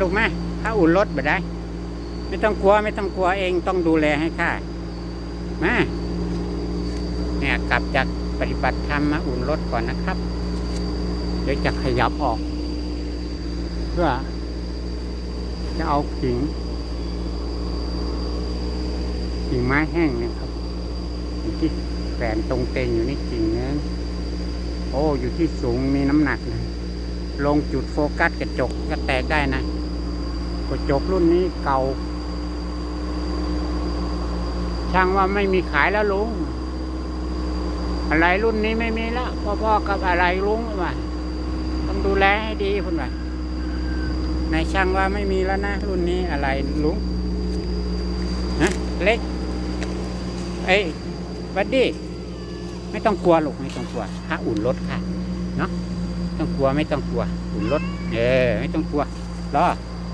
ลูกมาข้าอุ่นรถบ่ได้ ไม่ต้องกลัวไม่ต้องกลัวเองต้องดูแลให้ข้ามาเนี่ยกลับจากปฏิบัติธรรมมาอุ่นรถก่อนนะครับ เดี๋ยวจะขยับออก เพื่อ จะเอากิ่งกิ่งไม้แห้งเนี่ยครับอยู่ที่แฝนตรงเตงอยู่นี่กิ่งนึงโอ้ อยู่ที่สูงมีน้ำหนักเลยลงจุดโฟกัสกระจกก็แตกได้นะ กระจกรุ่นนี้เก่า ช่างว่าไม่มีขายแล้วลุง อะไรรุ่นนี้ไม่มีแล้วพ่อๆกับอะไรลุงว่าต้องดูแลให้ดีคุณว่านายช่างว่าไม่มีแล้วนะ รุ่นนี้อะไรลุงฮะเล็กเอ้ยบัดดี้ไม่ต้องกลัวลูกไม่ต้องกลัวถ้าอุ่นรถค่ะ เนาะไม่ต้องกลัวไม่ต้องกลัว อุ่นรถ เออ ไม่ต้องกลัวรอ